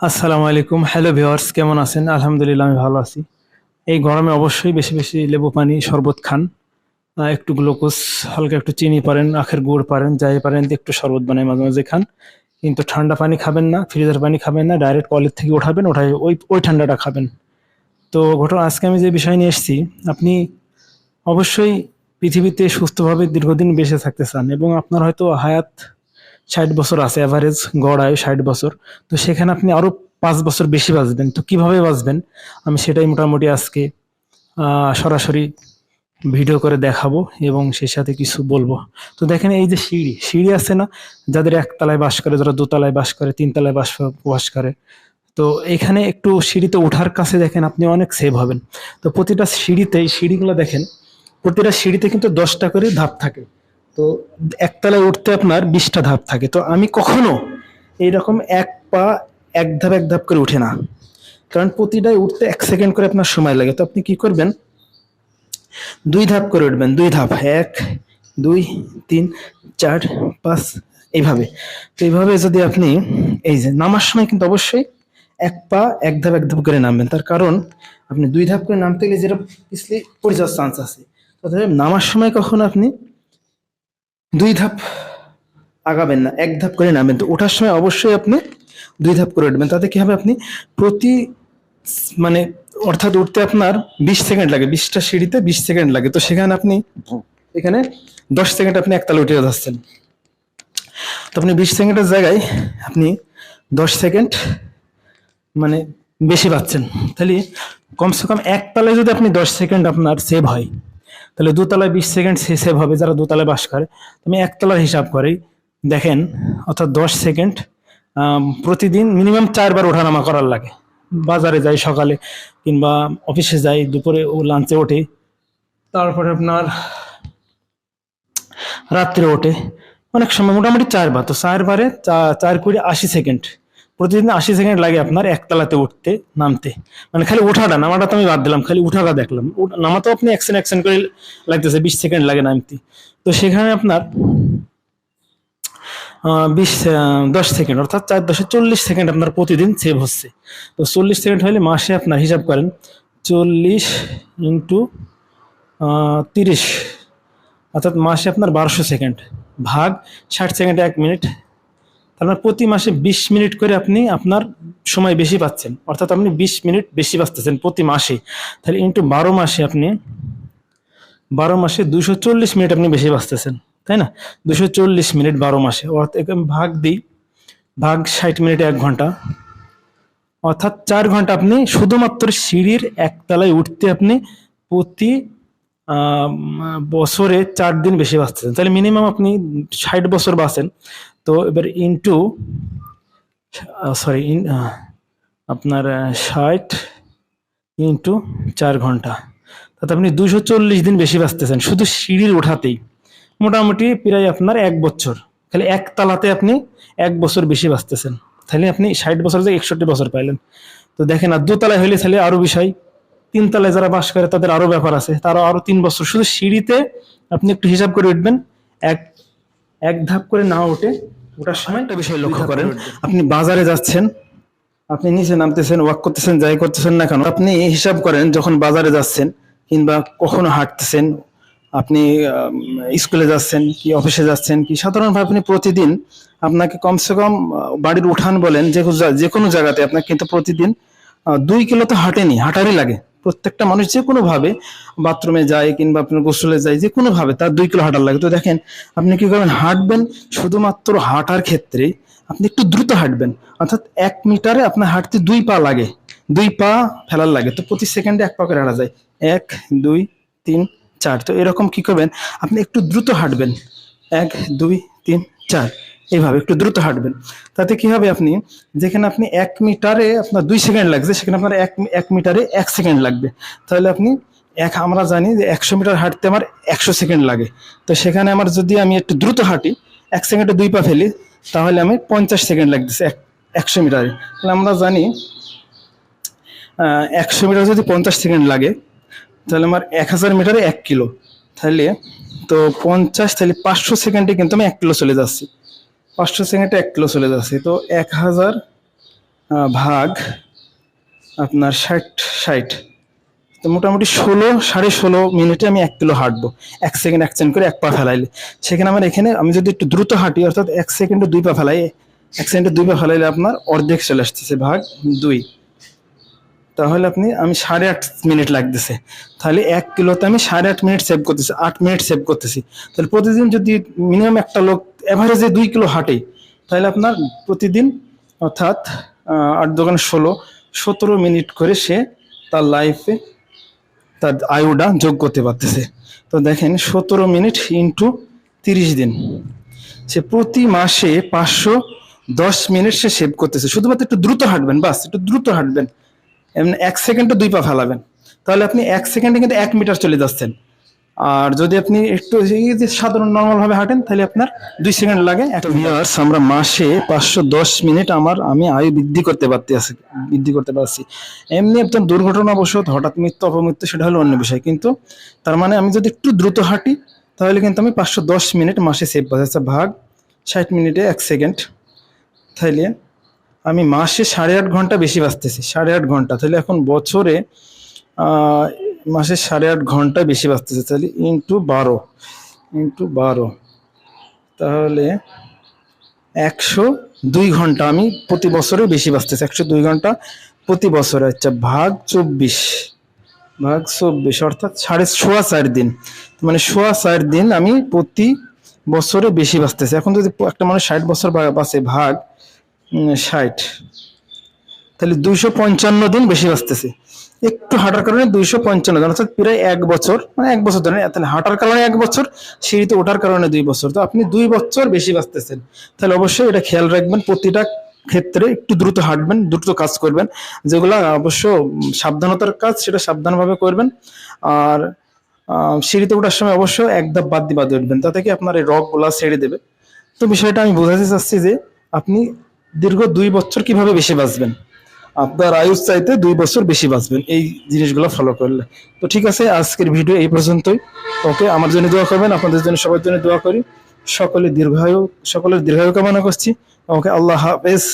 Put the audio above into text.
আসসালামু আলাইকুম। Hello viewers কেমন আছেন? আলহামদুলিল্লাহ, আমি ভালো আছি। এই গরমে অবশ্যই বেশি বেশি লেবু পানি শরবত খান। একটু গ্লুকোজ হালকা একটু চিনি পারেন, আখের গুড় পারেন, যাই পারেন, একটু শরবত বানাই মাঝে মাঝে খান। কিন্তু ঠান্ডা পানি খাবেন না ফ্রিজের পানি খাবেন না ডাইরেক্ট কলের থেকে উঠাবেন ওঠাই ওই ওই ঠান্ডাটা খাবেন। তো ঘটনা, আজকে আমি যে বিষয় নিয়ে এসেছি, আপনি অবশ্যই পৃথিবীতে সুস্থভাবে দীর্ঘদিন বেঁচে থাকতে চান এবং আপনার হয়তো হায়াত ষাট বছর আছে অ্যাভারেজ গড় আয়ু ষাট বছর। তো সেখানে আপনি আরও পাঁচ বছর বেশি বাঁচবেন। তো কীভাবে বাঁচবেন? আমি সেটাই মোটামুটি আজকে সরাসরি ভিডিও করে দেখাবো এবং সেই সাথে কিছু বলব। তো দেখেন এই যে সিঁড়ি সিঁড়ি আছে না? যাদের একতলায় বাস করে, যারা দোতলায় বাস করে, তিনতলায় বাস বাস করে। তো এখানে একটু সিঁড়িতে ওঠার কাছে দেখেন আপনি অনেক সেভ হবেন। তো প্রতিটা সিঁড়িতে এই সিঁড়িগুলো দেখেন, প্রতিটা সিঁড়িতে কিন্তু দশটা করে ধাপ থাকে। তো একতলায় উঠতে আপনার বিশটা ধাপ থাকে। তো আমি কখনো এইরকম এক পা এক ধাপ এক ধাপ করে উঠে না। কারণ প্রতিটায় উঠতে এক সেকেন্ড করে আপনার সময় লাগে। তো আপনি কি করবেন? দুই ধাপ করে উঠবেন। দুই ধাপ। এক, দুই, তিন, চার, পাঁচ, এইভাবে। তো এইভাবে যদি আপনি এই যে নামার সময় কিন্তু অবশ্যই এক পা এক ধাপ এক ধাপ করে নামবেন। তার কারণ আপনি দুই ধাপ করে নামতে গেলে যেটা পিছলে পড়ে যাওয়ার চান্স আছে। অতএব নামার সময় কখনো আপনি দুই ধাপ আগাবেন না, এক ধাপ করে নামবেন। তো ওঠার সময় অবশ্যই আপনি দুই ধাপ করে উঠবেন। তাতে কি হবে? আপনি প্রতি মানে অর্থাৎ উঠতে আপনার বিশ সেকেন্ড লাগে, বিশটা সিঁড়িতে বিশ সেকেন্ড লাগে। তো সেখানে আপনি এখানে দশ সেকেন্ড আপনি একতলা উঠে যাচ্ছেন। তো আপনি বিশ সেকেন্ডের জায়গায় আপনি দশ সেকেন্ড মানে বেশি পাচ্ছেন। তাহলে কমসে কম একতলায় যদি আপনি দশ সেকেন্ড আপনার সেভ হয় তাহলে দোতলায় বিশ সেকেন্ড সেভ হবে, যারা দোতলায় বাস করে। আমি একতলার হিসাব করি। দেখেন, অর্থাৎ দশ সেকেন্ড প্রতিদিন মিনিমাম চারবার ওঠানামা করার লাগে। বাজারে যাই সকালে, কিংবা অফিসে যাই, দুপুরে ও লাঞ্চে ওঠে। তারপরে আপনার রাত্রে ওঠে। অনেক সময় মোটামুটি চারবার। তো চারবারে চার কুড়ি আশি সেকেন্ড। প্রতিদিন আশি সেকেন্ড লাগে আপনার একতলাতে উঠতে, নামতে। মানে খালি ওঠাটা নামাটা তো আমি বাদ দিলাম, খালি উঠাটা দেখলাম। নামাতেও আপনি অ্যাকশন অ্যাকশন করে লাগতেছে, বিশ সেকেন্ড লাগে নামতে। তো সেখানে আপনার বিশ দশ সেকেন্ড, অর্থাৎ চার দশে চল্লিশ সেকেন্ড আপনার প্রতিদিন সেভ হচ্ছে। তো চল্লিশ সেকেন্ড হলে মাসে আপনার হিসাব করেন, চল্লিশ ইন্টু তিরিশ, অর্থাৎ মাসে আপনার বারোশো সেকেন্ড, ভাগ ষাট সেকেন্ড এক মিনিট তার মানে প্রতি মাসে বিশ মিনিট করে আপনি আপনার সময় বেশি পাচ্ছেন। অর্থাৎ আপনি বিশ মিনিট বেশি বাঁচতেছেন প্রতি মাসে। তাহলে ইন্টু বারো মাসে আপনি, বারো মাসে দুশো চল্লিশ মিনিট আপনি বেশি বাঁচতেছেন, তাই না? দুশো চল্লিশ মিনিট বারো মাসে। অর্থাৎ ভাগ দিই, ভাগ ষাট মিনিটে এক ঘণ্টা। অর্থাৎ চার ঘণ্টা আপনি শুধুমাত্র সিঁড়ির একতলায় উঠতে আপনি প্রতি বছরে চার দিন বেশি বাঁচতেছেন। তাহলে মিনিমাম আপনি ষাট বছর বাঁচেন। তো এবার ইন্টু সরি আপনার ষাট ইন্টু চার ঘণ্টা। তাতে আপনি দুশো চল্লিশ দিন বেশি বাঁচতেছেন। শুধু সিঁড়ির ওঠাতেই। মোটামুটি প্রায় আপনার এক বছর। খালি এক তালাতে আপনি এক বছর বেশি বাঁচতেছেন। তাহলে আপনি ষাট বছর যে একষট্টি বছর পাইলেন। তো দেখেন, আর দোতলায় হইলে তাহলে আরও বিষয়। তিন তলায় যারা বাস করে, তাদের আরও ব্যাপার আছে। তারা আরও তিন বছর। শুধু সিঁড়িতে আপনি একটু হিসাব করে উঠবেন। এক এক ধাপ করে না উঠে ওটার সময় একটা বিষয় লক্ষ্য করেন। আপনি বাজারে যাচ্ছেন আপনি নিচে নামতেছেন ওয়াক করতেছেন যাই করতেছেন না কেন আপনি হিসাব করেন যখন বাজারে যাচ্ছেন কিংবা কখনো হাঁটতেছেন আপনি স্কুলে যাচ্ছেন কি অফিসে যাচ্ছেন কি সাধারণভাবে আপনি প্রতিদিন আপনাকে কমসে কম বাড়ির উঠান বলেন যে যে কোনো জায়গাতে আপনাকে কিন্তু প্রতিদিন দুই কিলো তো হাঁটেনি হাঁটারই লাগে। প্রত্যেকটা মানুষ যে কোনো ভাবে বাথরুমে যায় কিংবা আপনার গোসলে যায়, যে কোনো ভাবে, তার দুই কিলো হাঁটার লাগে। তো দেখেন, আপনি কি করবেন? হাঁটবেন শুধুমাত্র হাঁটার ক্ষেত্রে আপনি একটু দ্রুত হাঁটবেন। অর্থাৎ এক মিটারে আপনার হাঁটতে দুই পা লাগে, দুই পা ফেলার লাগে। তো প্রতি সেকেন্ডে এক পা করে হাঁটা যায়। এক, দুই, তিন, চার। তো এরকম কি করবেন? আপনি একটু দ্রুত হাঁটবেন। এক, দুই, তিন, চার। এইভাবে একটু দ্রুত হাঁটবেন। তাতে কি হবে আপনি, যেখানে আপনি এক মিটারে আপনার দুই সেকেন্ড লাগছে, সেখানে আপনার এক এক মিটারে এক সেকেন্ড লাগবে। তাহলে আপনি এক, আমরা জানি যে একশো মিটার হাঁটতে আমার একশো সেকেন্ড লাগে। তো সেখানে আমার যদি আমি একটু দ্রুত হাঁটি, এক সেকেন্ডে দুই পা ফেলি, তাহলে আমি পঞ্চাশ সেকেন্ড লাগতেছে এক, একশো মিটারে। তাহলে আমরা জানি একশো মিটার যদি পঞ্চাশ সেকেন্ড লাগে, তাহলে আমার এক হাজার মিটারে এক কিলো। তাহলে তো পঞ্চাশ তাহলে পাঁচশো সেকেন্ডে কিন্তু আমি এক কিলো চলে যাচ্ছি। পাঁচশো সেকেন্ডে এক কিলো চলে যাচ্ছে। তো এক হাজার ভাগ আপনার ষাট ষাট। তো মোটামুটি ষোলো, সাড়ে ষোলো মিনিটে আমি এক কিলো হাঁটবো। এক সেকেন্ড এক সেকেন্ড করে এক পা ফেলাইলে। সেখানে আমার এখানে আমি যদি একটু দ্রুত হাঁটি, অর্থাৎ এক সেকেন্ডে দুই পা ফেলাই, এক সেকেন্ডে দুই পা ফেলাইলে আপনার অর্ধেক চলে আসতেছে, ভাগ দুই। তাহলে আপনি, আমি সাড়ে আট মিনিট লাগতেছে। তাহলে এক কিলোতে আমি সাড়ে আট মিনিট সেভ করতেছি, আট মিনিট সেভ করতেছি। তাহলে প্রতিদিন যদি মিনিমাম একটা লোক অ্যাভারেজে দুই কিলো হাঁটে। তাহলে আপনার প্রতিদিন অর্থাৎ আট দোকান ষোলো, সতেরো মিনিট করে সে তার লাইফে তার আয়ুটা যোগ করতে পারতেছে। তো দেখেন, সতেরো মিনিট ইন্টু তিরিশ দিন। সে প্রতি মাসে পাঁচশো দশ মিনিট সে সেভ করতেছে। শুধুমাত্র একটু দ্রুত হাঁটবেন, বাস, একটু দ্রুত হাঁটবেন। এমনি এক সেকেন্ডে দুই পা ফেলাবেন। তাহলে আপনি এক সেকেন্ডে কিন্তু এক মিটার চলে যাচ্ছেন। আর যদি আপনি একটু সাধারণ নর্মাল ভাবে হাঁটেন, তাহলে আপনার দুই সেকেন্ড লাগে, একটা ভিউয়ার্স আমরা মাসে পাঁচশো দশ মিনিট আমার, আমি আয়ু বৃদ্ধি করতে পারতে আছি, বৃদ্ধি করতে পারছি। এমনি একজন দুর্ঘটনাবশত হঠাৎ মৃত্যু, অপমৃত্যু, সেটা হলো অন্য বিষয়। কিন্তু তার মানে আমি যদি একটু দ্রুত হাঁটি, তাহলে কিন্তু আমি পাঁচশো দশ মিনিট মাসে সেভ পাচ্ছি আচ্ছা ভাগ ষাট মিনিটে এক সেকেন্ড। তাইলে আমি মাসে সাড়ে আট ঘণ্টা বেশি বাঁচতেছি, সাড়ে আট ঘণ্টা। তাহলে এখন বছরে মাসে সাড়ে আট ঘণ্টা বেশি বাঁচতেছে তাহলে ইন্টু বারো ইন্টু বারো। তাহলে একশো দুই ঘণ্টা আমি প্রতি বছরে বেশি বাঁচতেছি একশো দুই ঘণ্টা প্রতি বছরে আচ্ছা ভাগ চব্বিশ ভাগ চব্বিশ, অর্থাৎ সাড়ে সোয়া চার দিন। মানে সোয়া চার দিন আমি প্রতি বছরে বেশি বাঁচতেছি এখন যদি একটা মানুষ ষাট বছর বাঁচে, ভাগ ষাট। তাহলে দুইশো পঞ্চান্ন দিন বেশি বাঁচতেছে। একটু হাঁটার কারণে দুইশো পঞ্চান্ন দিন অর্থাৎ প্রায় এক বছর মানে এক বছর ধরে, তাহলে হাঁটার কারণে এক বছর, সিঁড়িতে ওঠার কারণে দুই বছর। তো আপনি দুই বছর বেশি বাঁচতেছেন। তাহলে অবশ্যই এটা খেয়াল রাখবেন, প্রতিটা ক্ষেত্রে একটু দ্রুত হাঁটবেন, দ্রুত কাজ করবেন, যেগুলো অবশ্য সাবধানতার কাজ, সেটা সাবধানভাবে করবেন। আর সিঁড়িতে ওঠার সময় অবশ্য এক ধাপ বাদ দিয়ে বাদ উঠবেন, তাতে কি আপনার এই রকগুলা ছেড়ে দেবে। তো বিষয়টা আমি বোঝাতে চাচ্ছি যে, আপনি দীর্ঘ দুই বছর কীভাবে বেশি বাঁচবেন? আপনার আয়ুষ চাইতে দুই বছর বেশি বাঁচবেন। এই জিনিসগুলো ফলো করলে। তো ঠিক আছে, আজকের ভিডিও এই পর্যন্তই। ওকে আমার জন্য দোয়া করবেন, আপনাদের জন্য সবার জন্য দোয়া করি। সকলে দীর্ঘায়ু, সকলের দীর্ঘায়ু কামনা করছি। ওকে আল্লাহ হাফেজ।